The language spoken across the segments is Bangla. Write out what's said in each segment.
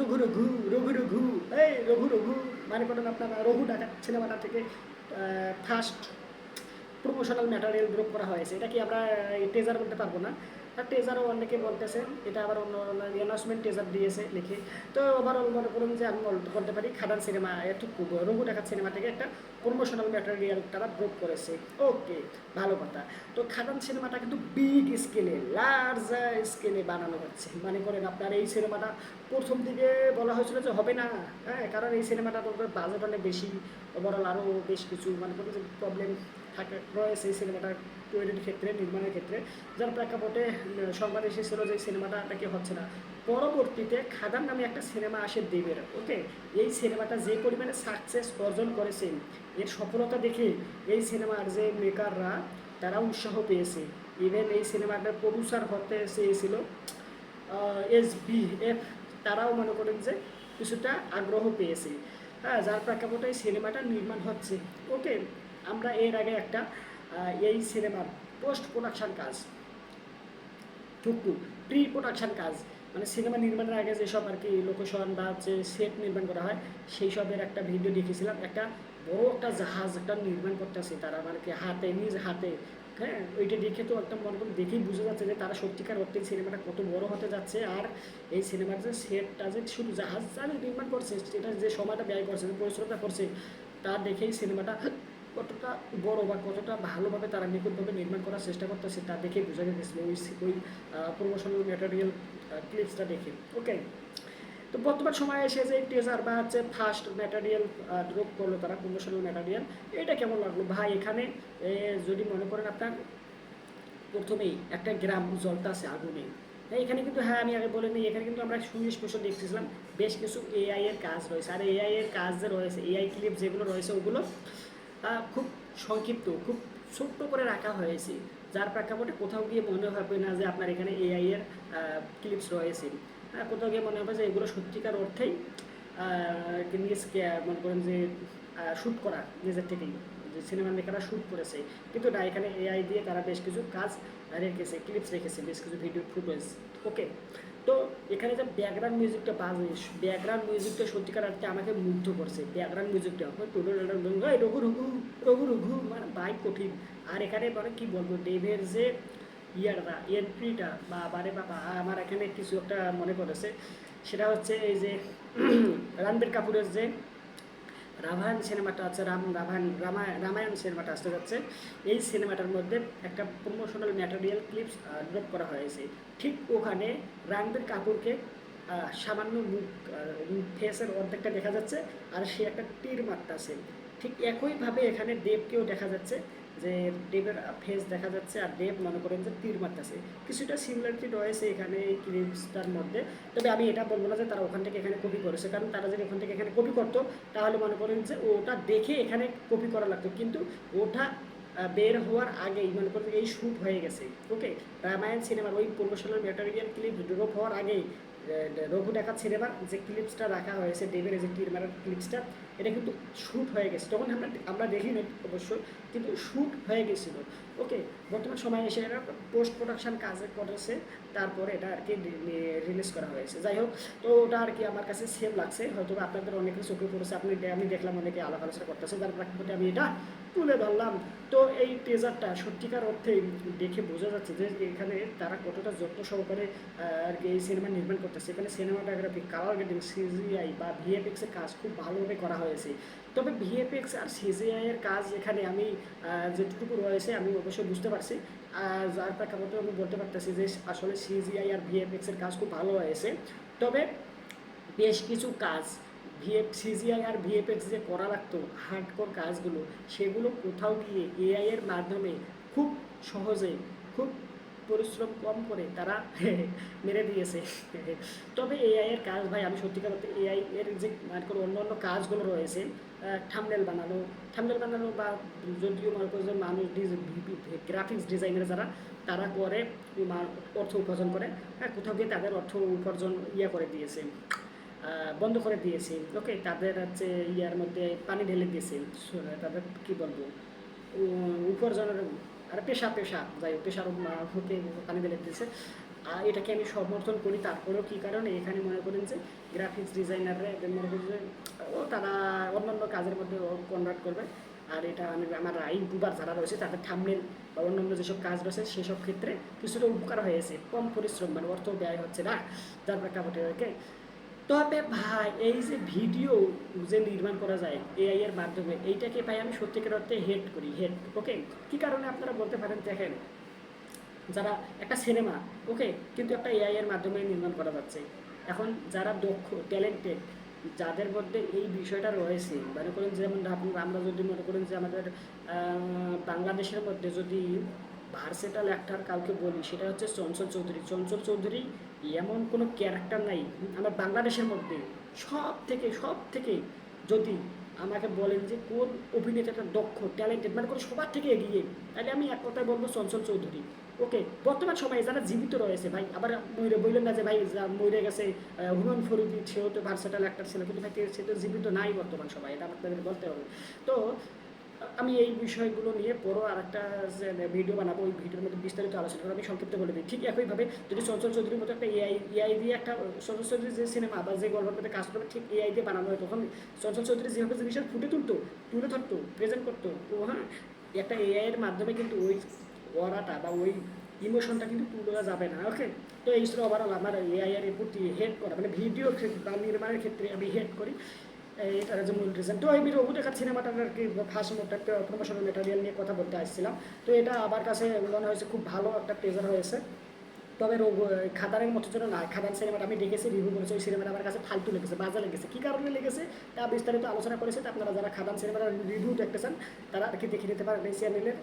রঘু রঘু রঘু রঘু এই রঘু রঘু মানে করেন আপনার রঘু ডাটা সিনেমাটা থেকে ফার্স্ট প্রমোশনাল ম্যাটারিয়াল ড্রপ করা হয়েছে। এটা কি আমরা টেজার বলতে পারব না? আর টেজারও অনেকে বলতেছে, এটা আবার অন্য অ্যানাউন্সমেন্ট টেজার দিয়েছে লিখে। তো ওভারঅল মনে করুন যে আমি বল- বলতে পারি, খাদান সিনেমা একটু রঘু ডাকাত সিনেমা থেকে একটা প্রমোশনাল ম্যাটেরিয়াল তারা ড্রপ করেছে। ওকে ভালো কথা। তো খাদান সিনেমাটা কিন্তু বিগ স্কেলে লার্জ স্কেলে বানানো হচ্ছে। মানে করেন আপনার এই সিনেমাটা প্রথম দিকে বলা হয়েছিল যে হবে না হ্যাঁ? কারণ এই সিনেমাটা বাজেট অনেক বেশি ওভারঅল আরও বেশ কিছু মানে করেন যে প্রবলেম থাকে এই সিনেমাটা তৈরির ক্ষেত্রে, নির্মাণের ক্ষেত্রে। যার প্রেক্ষাপটে সংবাদ এসেছিল যে সিনেমাটা নাকি হচ্ছে না। পরবর্তীতে খাদান নামে একটা সিনেমা আসে দেবের ওকে এই সিনেমাটা যে পরিমাণে সাকসেস অর্জন করেছে, এর সফলতা দেখে এই সিনেমার যে মেকাররা তারা উৎসাহ পেয়েছে। ইভেন এই সিনেমাটার প্রডিউসার হতে চেয়েছিল এস বি এফ, তারাও মনে করেন যে কিছুটা আগ্রহ পেয়েছে। হ্যাঁ যার প্রেক্ষাপটে এই সিনেমাটা নির্মাণ হচ্ছে ওকে আমরা এর আগে একটা এই সিনেমার পোস্ট প্রোডাকশন কাজ, টুকটুক প্রি প্রোডাকশন কাজ মানে সিনেমা নির্মাণের আগে যেসব আর কি লোকেশন বা যে সেট নির্মাণ করা হয়, সেই সবের একটা ভিডিও দেখেছিলাম। একটা বড় একটা জাহাজ একটা নির্মাণ করতেছে তারা মানে কি হাতে, নিজ হাতে হ্যাঁ? ওইটা দেখে তো একটা মনে করুন দেখেই বোঝা যাচ্ছে যে তারা সত্যিকার অর্থে সিনেমাটা কত বড় হতে যাচ্ছে। আর এই সিনেমার যে সেটটা যে শুধু জাহাজ চালু নির্মাণ করছে, সেটা যে সময়টা ব্যয় করছে, যে পরিশ্রমটা করছে, তা দেখেই সিনেমাটা কতটা বড় বা কতটা ভালোভাবে তারা নিখুঁতভাবে নির্মাণ করার চেষ্টা করতেছে তা দেখে বোঝা গেছিল ওই ওই প্রমোশনাল ম্যাটেরিয়াল ক্লিপসটা দেখে। ওকে তো বর্তমান সময়ে এসে যে টেজার বা হচ্ছে ফার্স্ট ম্যাটেরিয়াল ড্রপ করল তারা প্রমোশনাল ম্যাটেরিয়াল এটা কেমন লাগল? ভাই এখানে যদি মনে করেন আপনার প্রথমেই একটা গ্রাম জ্বলতাছে আগুনে। হ্যাঁ, এখানে কিন্তু হ্যাঁ আমি আগে বলে নিই এখানে কিন্তু আমরা সুস্পষ্ট দেখতেছিলাম বেশ কিছু এআই এর কাজ রয়েছে। আর এআই এর কাজ যে রয়েছে এআই ক্লিপ যেগুলো রয়েছে ওগুলো খুব সংক্ষিপ্ত, খুব ছোট্ট করে রাখা হয়েছে। যার প্রেক্ষাপটে কোথাও গিয়ে মনে হবে না যে আপনার এখানে এআই এর ক্লিপস রয়েছে। কোথাও গিয়ে মনে হবে যে এগুলো সত্যিকার অর্থেই নিজকে মনে করেন যে শ্যুট করা, নিজের থেকেই। যে সিনেমা মেকাররা শ্যুট করেছে। কিন্তু না, এখানে এআই দিয়ে তারা বেশ কিছু কাজ রেখেছে ক্লিপস রেখেছে, বেশ কিছু ভিডিও ফুটেজ ওকে তো এখানে যে ব্যাকগ্রাউন্ড মিউজিকটা বাজে ব্যাকগ্রাউন্ড মিউজিকটা সত্যিকার অর্থে আমাকে মুগ্ধ করছে। ব্যাকগ্রাউন্ড মিউজিকটা হয় রঘু রঘু রঘু রঘু মানে বাইক কঠিন। আর এখানে মানে কি বলব ডেভের যে ইয়ারটা এন্ট্রিটা বা বারে বাবা, আমার এখানে কিছু একটা মনে করেছে সেটা হচ্ছে এই যে রণবীর কাপুরের যে রামায়ণ সিনেমাটা আছে, রাম, রামায়ণ রামায়ণ সিনেমাটা আসতে যাচ্ছে। এই সিনেমাটার মধ্যে একটা প্রমোশনাল ম্যাটেরিয়াল ক্লিপস ড্রপ করা হয়েছে। ঠিক ওখানে রণবীর কাপুরকে সামান্য মুখ ফেসের অর্ধেকটা দেখা যাচ্ছে, আর সে একটা তীর মারতেছে। ঠিক একইভাবে এখানে দেবকেও দেখা যাচ্ছে যে দেবের ফেস দেখা যাচ্ছে আর দেব মনে করেন যে তীর মারতেছে। কিছুটা সিমিলারিটি রয়েছে এখানে এই ক্লিপসটার মধ্যে। তবে আমি এটা বলব না যে তারা ওখান থেকে এখানে কপি করেছে, কারণ তারা যদি ওখান থেকে এখানে কপি করতো, তাহলে মনে করেন যে ওটা দেখে এখানে কপি করা লাগতো। কিন্তু ওটা বের হওয়ার আগেই মনে করেন এই শ্যুট হয়ে গেছে ওকে রামায়ণ সিনেমার ওই প্রমোশনাল ম্যাটেরিয়াল ক্লিপ ড্রপ হওয়ার আগেই রঘু ডাকাত সিনেমার যে ক্লিপসটা রাখা হয়েছে দেবের যে তীর মারার ক্লিপসটা এটা কিন্তু শ্যুট হয়ে গেছে। তখন আমরা আমরা দেখি না অবশ্য কিন্তু শ্যুট হয়ে গেছিল। ওকে বর্তমান সময়ে এসে এটা পোস্ট প্রোডাকশন কাজে করেছে, তারপরে এটা আর কি রিলিজ করা হয়েছে। যাই হোক, তো ওটা আর কি আমার কাছে সেম লাগছে। হয়তো আপনাদের অনেকের চোখে পড়েছে, আপনি আমি দেখলাম অনেকে আলাপ আলোচনা করতেছে যার প্রেক্ষাপটে আমি এটা তুলে ধরলাম। তো এই ট্রেজারটা সত্যিকার অর্থে দেখে বোঝা যাচ্ছে যে এখানে তারা কতটা যত্ন সহকারে আর কি এই সিনেমা নির্মাণ করতেছে এখানে সিনেমাটোগ্রাফি কালার গ্রেডিং সিজিআই বা ভিএফএক্সের কাজ খুব ভালোভাবে করা হয়েছে। তবে ভিএফএক্স আর সিজিআই এর কাজ এখানে আমি যেটুকু রয়েছে আমি অবশ্যই বুঝতে পারছি। আর যার প্রেক্ষাপটে আমি বলতে পারতেছি যে আসলে সিজিআই আর ভিএফএক্স এর কাজ খুব ভালো হয়েছে। তবে বেশ কিছু কাজ ভিএফ সিজিআই আর ভিএফএক্স যে করা লাগতো হার্ডকোর কাজগুলো, সেগুলো কোথাও গিয়ে এআই এর মাধ্যমে খুব সহজে, খুব পরিশ্রম কম করে তারা মেরে দিয়েছে। তবে এআই এর কাজ, ভাই, আমি সত্যিকার বলতে এআই এর যে মানে কোনো অন্য অন্য কাজগুলো রয়েছে থামনেল বানানো থামনেল বানানো বা যদিও মনে করো যে মানুষ গ্রাফিক্স ডিজাইনার যারা, তারা করে অর্থ উপার্জন করে হ্যাঁ কোথাও গিয়ে তাদের অর্থ উপার্জন ইয়ে করে দিয়েছে বন্ধ করে দিয়েছে ওকে তাদের হচ্ছে ইয়ার মধ্যে পানি ঢেলে দিয়েছে, তাদের কি বলব? উপার্জনের আর পেশা পেশা, যাই হোক, পেশার হতে পানি আর এটাকে আমি সমর্থন করি, তারপরেও কী কারণে? এখানে মনে করেন যে গ্রাফিক্স ডিজাইনাররা মনে করেন যে, ও তারা অন্যান্য কাজের মধ্যে কনভার্ট করবে। আর এটা আমি, আমার ইউটিউবার যারা রয়েছে, তাদের থামনেল বা অন্যান্য যেসব কাজ রয়েছে, সেসব ক্ষেত্রে কিছুটা উপকার হয়েছে। কম পরিশ্রম মানে অর্থ ব্যয় হচ্ছে না, যার প্রেক্ষাপটে তবে ভাই, এই যে ভিডিও যে নির্মাণ করা যায় এআই এর মাধ্যমে, এইটাকে ভাই আমি সত্যিকার অর্থে হেড করি হেড ওকে কি কারণে আপনারা বলতে পারেন, দেখেন, যারা একটা সিনেমা ওকে কিন্তু একটা এআই এর মাধ্যমে নির্মাণ করা যাচ্ছে। এখন যারা দক্ষ ট্যালেন্টেড যাদের মধ্যে এই বিষয়টা রয়েছে, মনে করেন যেমন আমরা যদি মনে করেন যে আমাদের বাংলাদেশের মধ্যে যদি ভার্সেটাল অ্যাক্টার কাউকে বলি, সেটা হচ্ছে চঞ্চল চৌধুরী। চঞ্চল চৌধুরী এমন কোনো ক্যারেক্টার নাই, আমার বাংলাদেশের মধ্যে সব থেকে সব থেকে যদি আমাকে বলেন যে কোন অভিনেতাটা দক্ষ ট্যালেন্টেড মানে কোনো সবার থেকে এগিয়ে, তাহলে আমি এক কথায় বলব চঞ্চল চৌধুরী। ওকে, বর্তমান সময়ে যারা জীবিত রয়েছে, ভাই, আবার ময়ূরে বললেন না যে ভাই ময়ূরে গেছে হুমান ফরিদি, সেও তো ভার্সেটাল একটা ছিল কিন্তু ভাই সে তো জীবিত নাই বর্তমান সময়, এটা আপনাদের বলতে হবে। তো আমি এই বিষয়গুলো নিয়ে বড় আর একটা ভিডিও বানাবো, ওই ভিডিওর মধ্যে বিস্তারিত আলোচনা করব আমি সংক্ষিপ্ত বলে দিই। ঠিক একইভাবে যদি চঞ্চল চৌধুরীর মতো একটা এআই এআই দিয়ে একটা চঞ্চল চৌধুরী যে সিনেমা বা যে গল্পের মধ্যে কাজ করবে, ঠিক এআই দিয়ে বানানো হয়, তখন চঞ্চল চৌধুরী যেভাবে জিনিসটা ফুটে তুলতো, তুলে ধরতো প্রেজেন্ট করতো, ও হ্যাঁ একটা এআই এর মাধ্যমে কিন্তু ওই ওরাটা বা ওই ইমোশনটা কিন্তু তুলে যাবে না ওকে তো এই ওভারঅল আমার এআই এর প্রতি হেড করা মানে ভিডিও বা নির্মাণের ক্ষেত্রে আমি হেড করি। এটার যে মূল রিজন তো আমি রঘু দেখা সিনেমাটার আর কি ফার্স্ট মোট একটা প্রমোশনাল ম্যাটেরিয়াল নিয়ে কথা বলতে আসছিলাম। তো এটা আমার কাছে মনে হয়েছে খুব ভালো একটা প্রেজার হয়েছে। তবে খাদানের মতো যেন না খাদান সিনেমাটা আমি দেখেছি রিভিউ করেছি, ওই সিনেমাটা আমার কাছে ফালতু লেগেছে, বাজে লেগেছে। কী কারণে লেগেছে? তা বিস্তারিত আলোচনা করেছে। আপনারা যারা খাদান সিনেমার রিভিউ দেখতে তারা আর কি দেখে নিতে পারেন এই চ্যানেলের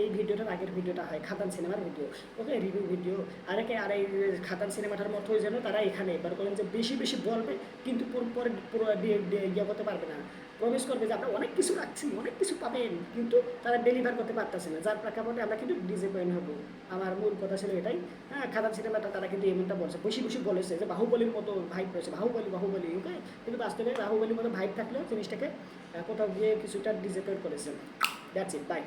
এই ভিডিওটার আগের ভিডিওটা হয়, খাতান সিনেমার ভিডিও। Okay, review video. আরেকে, আর এই খাতান সিনেমাটার মতোই যেন তারা এখানে এবার করেন যে বেশি বেশি বলবে, কিন্তু পুরো, পরে ইয়ে করতে পারবে না। প্রবেশ করবে যে আমরা অনেক কিছু রাখছি অনেক কিছু পাবেন, কিন্তু তারা ডেলিভার করতে পারতেছে না। যার প্রেক্ষাপটে আমরা কিন্তু ডিসঅ্যাপয়েন্ট হব। আমার মূল কথা ছিল এটাই। হ্যাঁ খাদান সিনেমাটা তারা কিন্তু এমনটা বলছে। বেশি বেশি বলেছে যে বাহুবলীর মতো ভাইব রয়েছে। বাহুবলী বাহুবলী, ওকে? কিন্তু বাস্তবে বাহুবলীর মতো ভাইব থাকলেও জিনিসটাকে কোথাও গিয়ে কিছুটা ডিসঅ্যাপয়েন্ট করেছে। That's it by